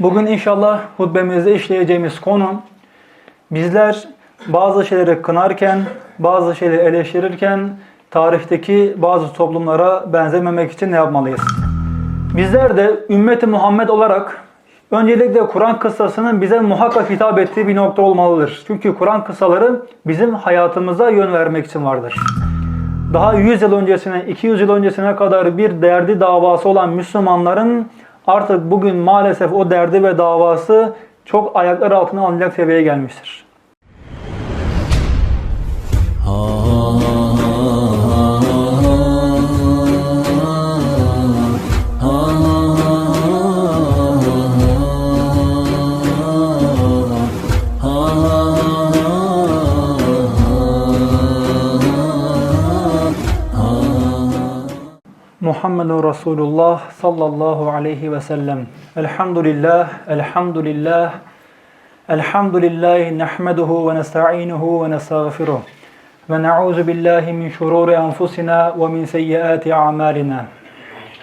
Bugün inşallah hutbemizde işleyeceğimiz konu bizler bazı şeyleri kınarken, bazı şeyleri eleştirirken tarihteki bazı toplumlara benzememek için ne yapmalıyız? Bizler de ümmeti Muhammed olarak öncelikle Kur'an kıssasının bize muhakkak hitap ettiği bir nokta olmalıdır. Çünkü Kur'an kıssaları bizim hayatımıza yön vermek için vardır. Daha 100 yıl öncesine, 200 yıl öncesine kadar bir derdi davası olan Müslümanların artık bugün maalesef o derdi ve davası çok ayaklar altına alınacak seviyeye gelmiştir. Muhammedun Resulullah sallallahu aleyhi ve sellem. Elhamdülillah, elhamdülillah, elhamdülillah nehmeduhu ve nesta'inuhu ve nestağfiruh. Ve na'uzu billahi min şururi enfusina ve min seyyiati a'malina.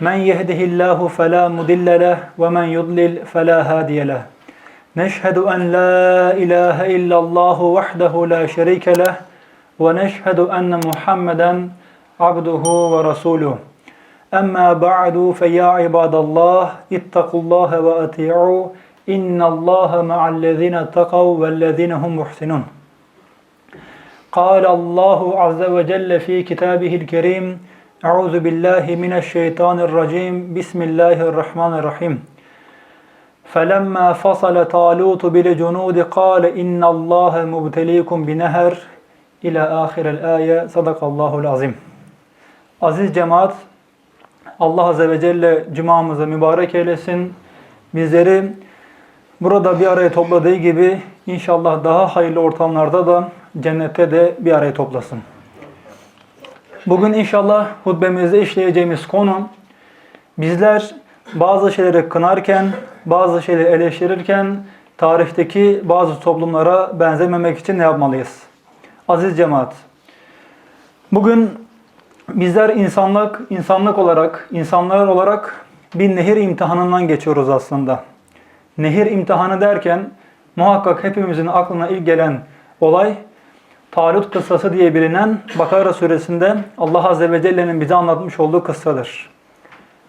Men yehdihillahu fela mudille leh ve men yudlil fela hadiye leh. Neşhedü en la ilahe illallahu vahdehu la şerike leh ve neşhedü enne Muhammeden abduhu ve resuluhu. أما بعد فيا عباد الله اتقوا الله وأطيعوا إن الله مع الذين اتقوا والذين هم محسنون قال الله عز وجل في كتابه الكريم أعوذ بالله من الشيطان الرجيم بسم الله الرحمن الرحيم فلما فصل طالوت بالجنود قال إن الله مبتليكم بنهر إلى آخر الآية صدق الله العظيم Aziz cemaat, Allah Azze ve Celle cumamızı mübarek eylesin. Bizleri burada bir araya topladığı gibi inşallah daha hayırlı ortamlarda da cennette de bir araya toplasın. Bugün inşallah hutbemizde işleyeceğimiz konu bizler bazı şeyleri kınarken, bazı şeyleri eleştirirken tarihteki bazı toplumlara benzememek için ne yapmalıyız? Aziz cemaat, bugün Bizler insanlık, insanlık olarak, insanlar olarak bir nehir imtihanından geçiyoruz aslında. Nehir imtihanı derken muhakkak hepimizin aklına ilk gelen olay Talut kıssası diye bilinen Bakara suresinde Allah Azze ve Celle'nin bize anlatmış olduğu kıssadır.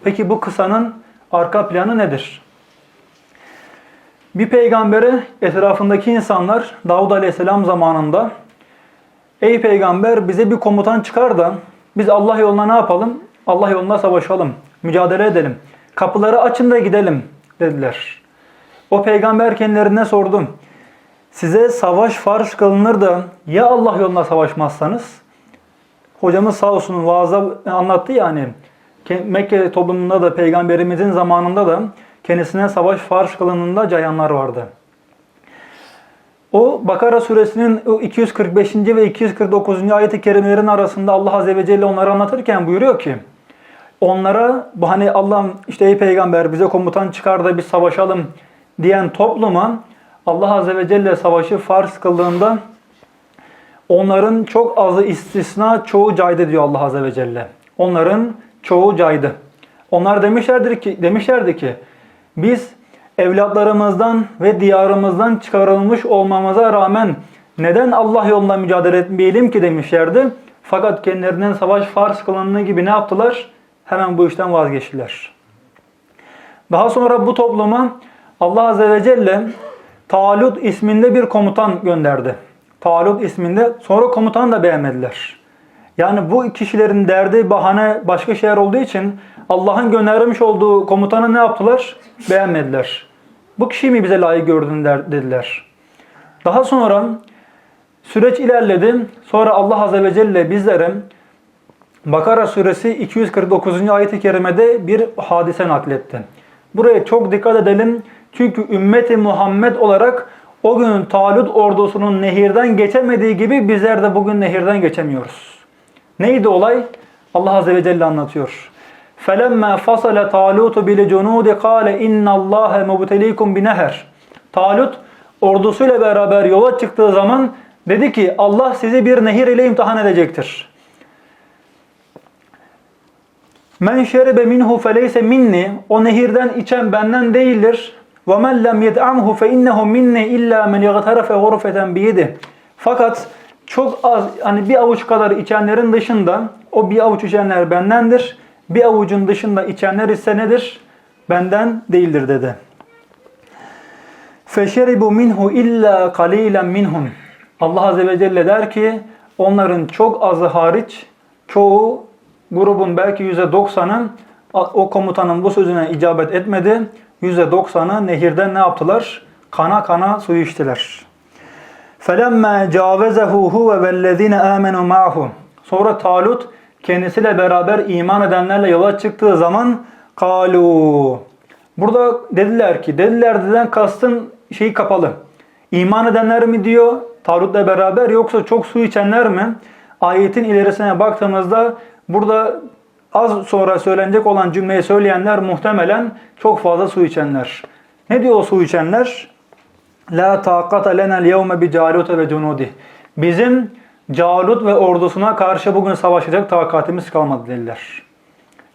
Peki bu kıssanın arka planı nedir? Bir peygambere etrafındaki insanlar Davud Aleyhisselam zamanında Ey peygamber bize bir komutan çıkar da biz Allah yoluna ne yapalım? Allah yoluna savaşalım, mücadele edelim. Kapıları açın da gidelim dediler. O peygamber kendilerine sordum. Size savaş farz kılınır da ya Allah yoluna savaşmazsanız? Hocamız sağ olsun vaazda anlattı yani. Mekke toplumunda da peygamberimizin zamanında da kendisine savaş farz kılınında cayanlar vardı. O Bakara suresinin 245. ve 249. ayet-i kerimelerin arasında Allah Azze ve Celle onları anlatırken buyuruyor ki onlara bu hani Allah'ım işte ey peygamber bize komutan çıkar da biz savaşalım diyen topluma Allah Azze ve Celle savaşı farz kıldığında onların çok azı istisna çoğu caydı diyor Allah Azze ve Celle. Onların çoğu caydı. Onlar demişlerdir ki demişlerdi ki biz evlatlarımızdan ve diyarımızdan çıkarılmış olmamıza rağmen neden Allah yolunda mücadele etmeyelim ki demişlerdi. Fakat kendilerinden savaş farz kılındığı gibi ne yaptılar? Hemen bu işten vazgeçtiler. Daha sonra bu topluma Allah Azze ve Celle Talut isminde bir komutan gönderdi. Talut isminde. Sonra komutan da beğenmediler. Yani bu kişilerin derdi bahane başka şeyler olduğu için Allah'ın göndermiş olduğu komutanı ne yaptılar? Beğenmediler. Bu kişiyi mi bize layık gördün der, dediler. Daha sonra süreç ilerledi. Sonra Allah Azze ve Celle bizlere Bakara suresi 249. ayet-i kerimede bir hadise nakletti. Buraya çok dikkat edelim. Çünkü ümmeti Muhammed olarak o gün Talut ordusunun nehirden geçemediği gibi bizler de bugün nehirden geçemiyoruz. Neydi olay? Allah Azze ve Celle anlatıyor. فَلَمَّا فَصَلَ طَالُوتُ بِالْجُنُودِ قَالَ اِنَّ اللّٰهَ مُبْتَلِيكُمْ بِنَهَرٍ Talut ordusuyla beraber yola çıktığı zaman dedi ki Allah sizi bir nehir ile imtihan edecektir. Men şerebe minhu feleyse minni o nehirden içen benden değildir. وَمَنْ لَمْ يَدْعَمْهُ فَاِنَّهُ مِنَّ اِلَّا مَنْ يَغْتَرَفَ غُرُفَةً بِيَدِهِ Fakat çok az, hani bir avuç kadar içenlerin dışında, o bir avuç içenler bendendir. Bir avucun dışında içenler ise nedir? Benden değildir dedi. فَشَرِبُوا مِنْهُ اِلَّا قَلِيلًا minhum. Allah Azze ve Celle der ki, onların çok azı hariç, çoğu grubun belki %90'ı o komutanın bu sözüne icabet etmedi. %90'ı nehirden ne yaptılar? Kana kana su içtiler. فَلَمَّا جَاوَزَهُ هُوَ وَالَّذ۪ينَ آمَنُوا مَعْهُ Sonra Talut kendisiyle beraber iman edenlerle yola çıktığı zaman kalu. Burada dediler ki, dediler deden kastın şeyi kapalı. İman edenler mi diyor Talut'la beraber yoksa çok su içenler mi? Ayetin ilerisine baktığımızda burada az sonra söylenecek olan cümleyi söyleyenler muhtemelen çok fazla su içenler. Ne diyor o su içenler? La taqata lena yevme bi Calut ve cunudi. Bizim Calut ve ordusuna karşı bugün savaşacak takatimiz kalmadı dediler.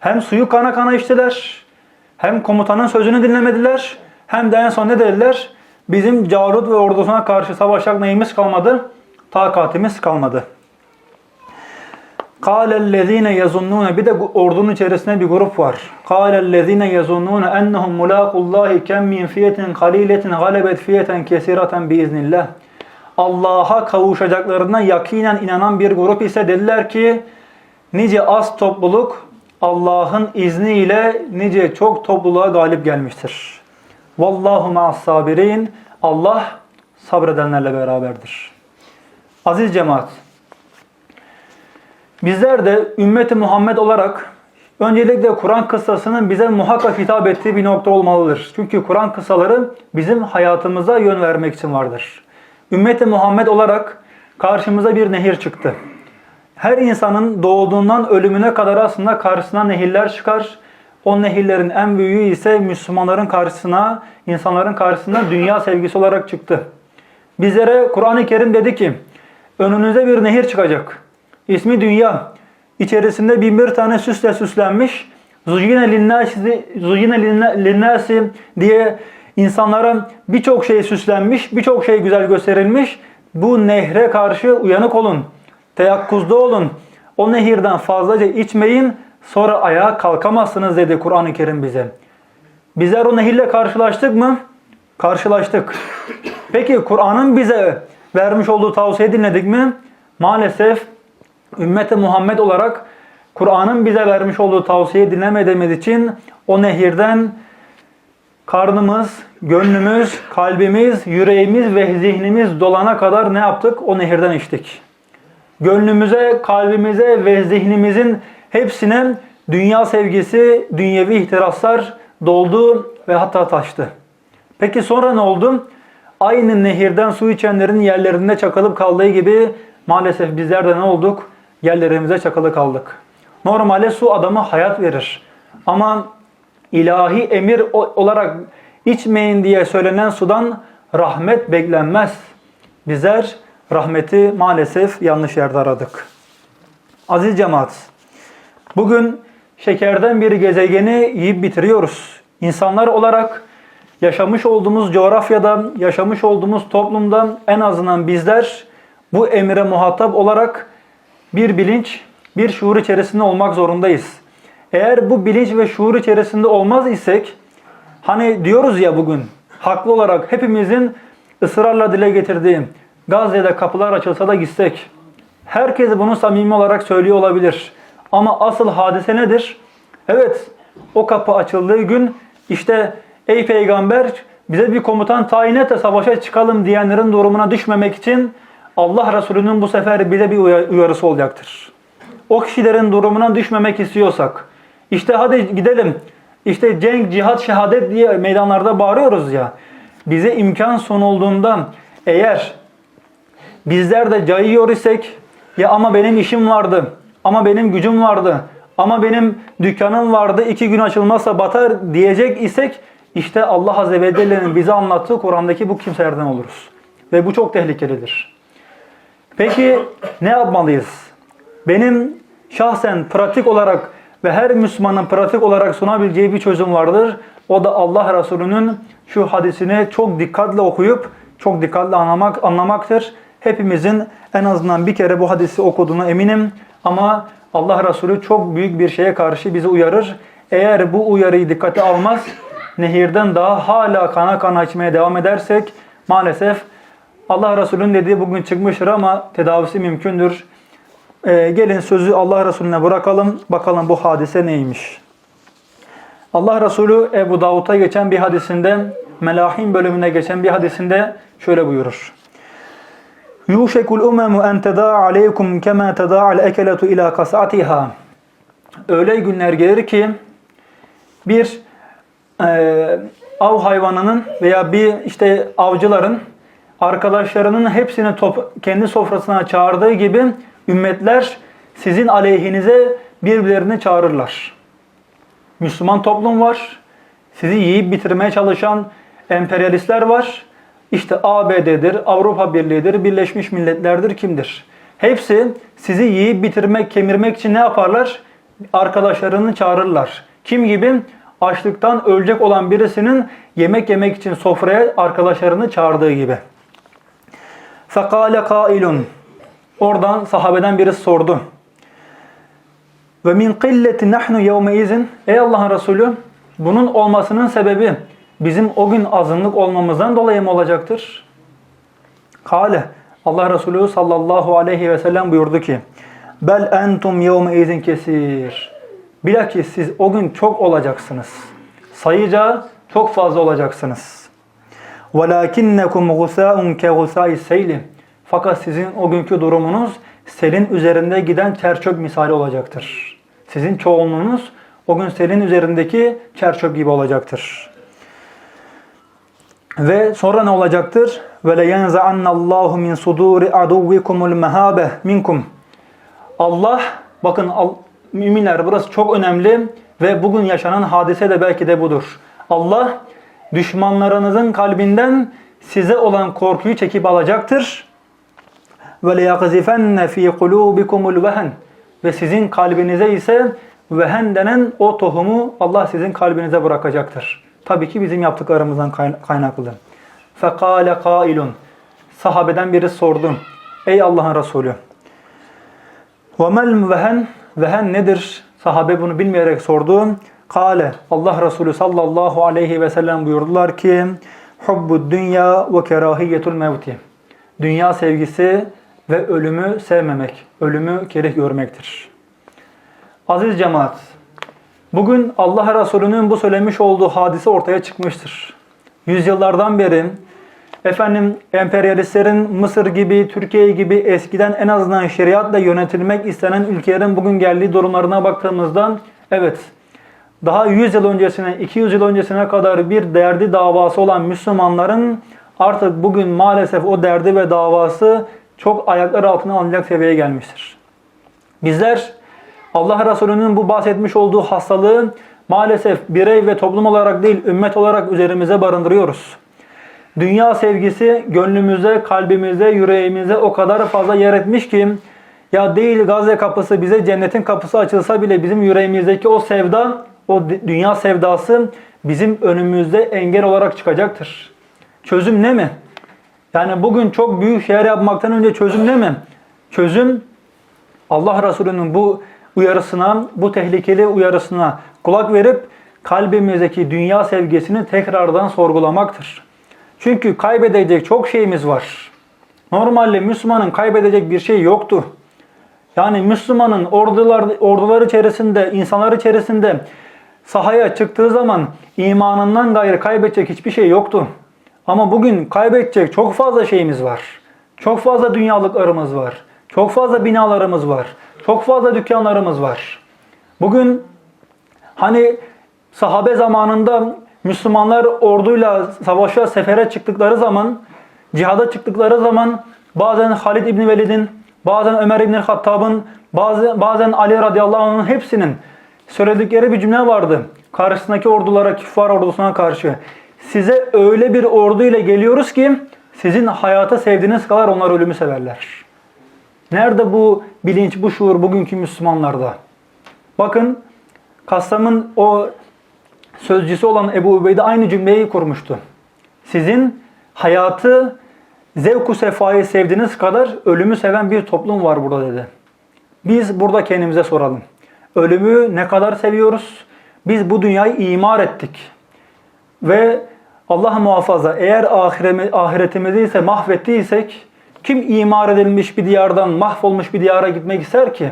Hem suyu kana kana içtiler, hem komutanın sözünü dinlemediler, hem de en son ne dediler? Bizim Calut ve ordusuna karşı savaşacak neyimiz kalmadı? Takatimiz kalmadı. قَالَ yazunnun Bir de ordunun içerisinde bir grup var. قَالَ الَّذ۪ينَ يَظُنُّونَ اَنَّهُمْ مُلَاقُ اللّٰهِ كَمْ مِنْ فِيَةٍ قَلِيلَةٍ غَلَبَتْ فِيَةً كَسِيرَةً بِاِذْنِ Allah'a kavuşacaklarına yakinen inanan bir grup ise dediler ki nice az topluluk Allah'ın izniyle nice çok topluluğa galip gelmiştir. Vallahu ma'as sabirin. Allah sabredenlerle beraberdir. Aziz cemaat, Bizler de ümmeti Muhammed olarak öncelikle Kur'an kıssasının bize muhakkak hitap ettiği bir nokta olmalıdır. Çünkü Kur'an kıssaları bizim hayatımıza yön vermek için vardır. Ümmeti Muhammed olarak karşımıza bir nehir çıktı. Her insanın doğduğundan ölümüne kadar aslında karşısına nehirler çıkar. O nehirlerin en büyüğü ise Müslümanların karşısına, insanların karşısına dünya sevgisi olarak çıktı. Bizlere Kur'an-ı Kerim dedi ki, önünüze bir nehir çıkacak. İsmi dünya. İçerisinde bin bir tane süsle süslenmiş. Zuyine linnâsi, zuyine linnâsi diye insanlara birçok şey süslenmiş, birçok şey güzel gösterilmiş. Bu nehre karşı uyanık olun. Teyakkuzda olun. O nehirden fazlaca içmeyin. Sonra ayağa kalkamazsınız dedi Kur'an-ı Kerim bize. Bizler o nehirle karşılaştık mı? Karşılaştık. Peki Kur'an'ın bize vermiş olduğu tavsiye dinledik mi? Maalesef ümmeti Muhammed olarak Kur'an'ın bize vermiş olduğu tavsiyeyi dinlemediğimiz için o nehirden karnımız, gönlümüz, kalbimiz, yüreğimiz ve zihnimiz dolana kadar ne yaptık? O nehirden içtik. Gönlümüze, kalbimize ve zihnimizin hepsine dünya sevgisi, dünyevi ihtiraslar doldu ve hatta taştı. Peki sonra ne oldu? Aynı nehirden su içenlerin yerlerinde çakılıp kaldığı gibi maalesef bizler de ne olduk? yerlerimize çakalı kaldık. Normalde su adama hayat verir. Ama ilahi emir olarak içmeyin diye söylenen sudan rahmet beklenmez. Bizler rahmeti maalesef yanlış yerde aradık. Aziz cemaat, bugün şekerden bir gezegeni yiyip bitiriyoruz. İnsanlar olarak yaşamış olduğumuz coğrafyada, yaşamış olduğumuz toplumdan en azından bizler bu emire muhatap olarak bir bilinç, bir şuur içerisinde olmak zorundayız. Eğer bu bilinç ve şuur içerisinde olmaz isek, hani diyoruz ya bugün, haklı olarak hepimizin ısrarla dile getirdiği Gazze'de kapılar açılsa da gitsek. Herkes bunu samimi olarak söylüyor olabilir. Ama asıl hadise nedir? Evet, o kapı açıldığı gün işte ey peygamber bize bir komutan tayin et de savaşa çıkalım diyenlerin durumuna düşmemek için Allah Resulü'nün bu sefer bize bir uyarısı olacaktır. O kişilerin durumuna düşmemek istiyorsak, işte hadi gidelim, işte cenk, cihat, şehadet diye meydanlarda bağırıyoruz ya, bize imkan sunulduğunda eğer bizler de cayıyor isek, ya ama benim işim vardı, ama benim gücüm vardı, ama benim dükkanım vardı, iki gün açılmazsa batar diyecek isek, işte Allah Azze ve Celle'nin bize anlattığı Kur'an'daki bu kimselerden oluruz. Ve bu çok tehlikelidir. Peki ne yapmalıyız? Benim şahsen pratik olarak ve her Müslümanın pratik olarak sunabileceği bir çözüm vardır. O da Allah Resulü'nün şu hadisini çok dikkatle okuyup çok dikkatle anlamak anlamaktır. Hepimizin en azından bir kere bu hadisi okuduğuna eminim. Ama Allah Resulü çok büyük bir şeye karşı bizi uyarır. Eğer bu uyarıyı dikkate almaz, nehirden daha hala kana kana içmeye devam edersek maalesef Allah Resulü'nün dediği bugün çıkmıştır ama tedavisi mümkündür. Ee, gelin sözü Allah Resulüne bırakalım. Bakalım bu hadise neymiş. Allah Resulü Ebu Davud'a geçen bir hadisinde, Melahim bölümüne geçen bir hadisinde şöyle buyurur. Yuşekul umemu en tedaa aleykum kema teda'al ekeletu ila kas'atiha. Öyle günler gelir ki bir e, av hayvanının veya bir işte avcıların arkadaşlarının hepsini top, kendi sofrasına çağırdığı gibi ümmetler sizin aleyhinize birbirlerini çağırırlar. Müslüman toplum var. Sizi yiyip bitirmeye çalışan emperyalistler var. İşte ABD'dir, Avrupa Birliği'dir, Birleşmiş Milletler'dir kimdir? Hepsi sizi yiyip bitirmek, kemirmek için ne yaparlar? Arkadaşlarını çağırırlar. Kim gibi? Açlıktan ölecek olan birisinin yemek yemek için sofraya arkadaşlarını çağırdığı gibi. Fekale kailun. Oradan sahabeden birisi sordu. Ve min qilleti nahnu yevme izin. Ey Allah'ın Resulü bunun olmasının sebebi bizim o gün azınlık olmamızdan dolayı mı olacaktır? Kale Allah Resulü sallallahu aleyhi ve sellem buyurdu ki Bel entum yevme izin kesir. Bilakis siz o gün çok olacaksınız. Sayıca çok fazla olacaksınız. وَلَاكِنَّكُمْ غُسَاءٌ كَغُسَاءِ السَّيْلِ fakat sizin o günkü durumunuz selin üzerinde giden çerçöp misali olacaktır. Sizin çoğunluğunuz o gün selin üzerindeki çerçöp gibi olacaktır. Ve sonra ne olacaktır? Ve le yenza'anna Allahu min suduri aduvikumul mehabe minkum. Allah bakın müminler burası çok önemli ve bugün yaşanan hadise de belki de budur. Allah düşmanlarınızın kalbinden size olan korkuyu çekip alacaktır ve leyakzifenne fi kulubikumul vehen ve sizin kalbinize ise vehen denen o tohumu Allah sizin kalbinize bırakacaktır. Tabii ki bizim yaptıklarımızdan kaynaklı. Fekale kailun sahabeden biri sordu. Ey Allah'ın Resulü ve mel vehen vehen nedir? Sahabe bunu bilmeyerek sordu. Kale Allah Resulü sallallahu aleyhi ve sellem buyurdular ki hubbu dünya ve kerahiyetul mevti. Dünya sevgisi ve ölümü sevmemek, ölümü kerih görmektir. Aziz cemaat, bugün Allah Resulü'nün bu söylemiş olduğu hadise ortaya çıkmıştır. Yüzyıllardan beri efendim emperyalistlerin Mısır gibi, Türkiye gibi eskiden en azından şeriatla yönetilmek istenen ülkelerin bugün geldiği durumlarına baktığımızda evet daha 100 yıl öncesine, 200 yıl öncesine kadar bir derdi davası olan Müslümanların artık bugün maalesef o derdi ve davası çok ayaklar altına alınacak seviyeye gelmiştir. Bizler Allah Resulü'nün bu bahsetmiş olduğu hastalığı maalesef birey ve toplum olarak değil ümmet olarak üzerimize barındırıyoruz. Dünya sevgisi gönlümüze, kalbimize, yüreğimize o kadar fazla yer etmiş ki ya değil Gazze kapısı bize cennetin kapısı açılsa bile bizim yüreğimizdeki o sevda, o dünya sevdası bizim önümüzde engel olarak çıkacaktır. Çözüm ne mi? Yani bugün çok büyük şeyler yapmaktan önce çözüm ne mi? Çözüm Allah Resulü'nün bu uyarısına, bu tehlikeli uyarısına kulak verip kalbimizdeki dünya sevgisini tekrardan sorgulamaktır. Çünkü kaybedecek çok şeyimiz var. Normalde Müslümanın kaybedecek bir şey yoktu. Yani Müslümanın ordular, ordular içerisinde, insanlar içerisinde sahaya çıktığı zaman imanından gayrı kaybedecek hiçbir şey yoktu. Ama bugün kaybedecek çok fazla şeyimiz var. Çok fazla dünyalıklarımız var. Çok fazla binalarımız var. Çok fazla dükkanlarımız var. Bugün hani sahabe zamanında Müslümanlar orduyla savaşa sefere çıktıkları zaman, cihada çıktıkları zaman bazen Halid İbni Velid'in, bazen Ömer İbni Hattab'ın, bazen, bazen Ali radıyallahu anh'ın hepsinin söyledikleri bir cümle vardı. Karşısındaki ordulara, küffar ordusuna karşı. Size öyle bir ordu ile geliyoruz ki sizin hayata sevdiğiniz kadar onlar ölümü severler. Nerede bu bilinç, bu şuur bugünkü Müslümanlarda? Bakın Kassam'ın o sözcüsü olan Ebu Ubeyde aynı cümleyi kurmuştu. Sizin hayatı zevku sefayı sevdiğiniz kadar ölümü seven bir toplum var burada dedi. Biz burada kendimize soralım. Ölümü ne kadar seviyoruz? Biz bu dünyayı imar ettik. Ve Allah muhafaza eğer ahiretimizi ise mahvettiysek kim imar edilmiş bir diyardan mahvolmuş bir diyara gitmek ister ki?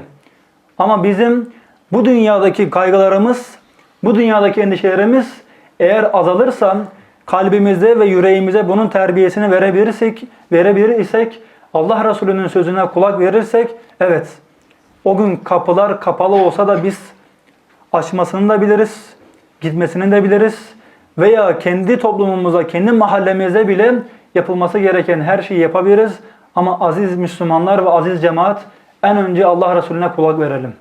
Ama bizim bu dünyadaki kaygılarımız, bu dünyadaki endişelerimiz eğer azalırsa kalbimize ve yüreğimize bunun terbiyesini verebilirsek, verebilir isek, Allah Resulü'nün sözüne kulak verirsek, evet o gün kapılar kapalı olsa da biz açmasını da biliriz, gitmesini de biliriz veya kendi toplumumuza, kendi mahallemize bile yapılması gereken her şeyi yapabiliriz. Ama aziz Müslümanlar ve aziz cemaat en önce Allah Resulüne kulak verelim.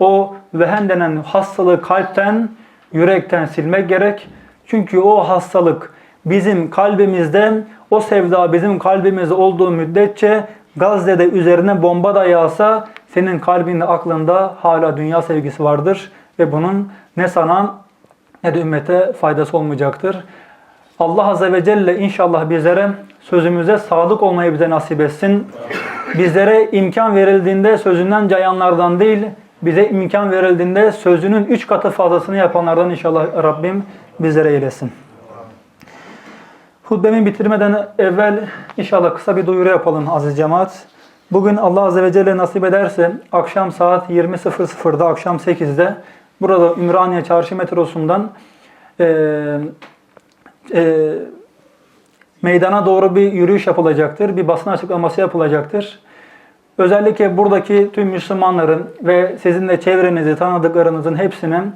O vehen denen hastalığı kalpten, yürekten silmek gerek. Çünkü o hastalık bizim kalbimizde, o sevda bizim kalbimizde olduğu müddetçe Gazze'de üzerine bomba da yağsa senin kalbinde, aklında hala dünya sevgisi vardır ve bunun ne sana ne de ümmete faydası olmayacaktır. Allah Azze ve Celle inşallah bizlere sözümüze sadık olmayı bize nasip etsin. Bizlere imkan verildiğinde sözünden cayanlardan değil, bize imkan verildiğinde sözünün üç katı fazlasını yapanlardan inşallah Rabbim bizlere eylesin. Hutbemi bitirmeden evvel inşallah kısa bir duyuru yapalım aziz cemaat. Bugün Allah Azze ve Celle nasip ederse akşam saat 20.00'da akşam 8'de burada Ümraniye Çarşı metrosundan e, e, meydana doğru bir yürüyüş yapılacaktır. Bir basın açıklaması yapılacaktır. Özellikle buradaki tüm Müslümanların ve sizin de çevrenizi, tanıdıklarınızın hepsinin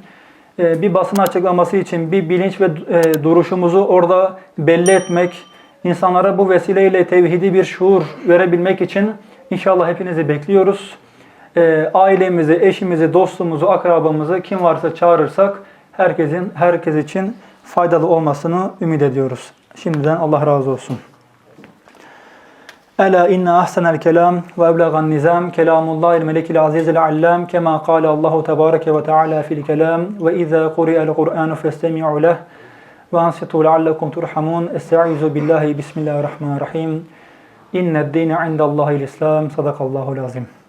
e, bir basın açıklaması için bir bilinç ve e, duruşumuzu orada belli etmek, insanlara bu vesileyle tevhidi bir şuur verebilmek için inşallah hepinizi bekliyoruz. E, ailemizi, eşimizi, dostumuzu, akrabamızı kim varsa çağırırsak herkesin herkes için faydalı olmasını ümit ediyoruz. Şimdiden Allah razı olsun. Ela inne ahsenel kelam ve eblegan nizam. Kelamullahil melikil azizil allam. Kema kâle Allahu tebareke ve teala fil kelam. Ve izâ kuri'el Kur'anu festemi'u leh. Ve ansitu leallekum turhamun estaizu billahi bismillahirrahmanirrahim. İnned dîne indallahil islam sadakallahu lazim.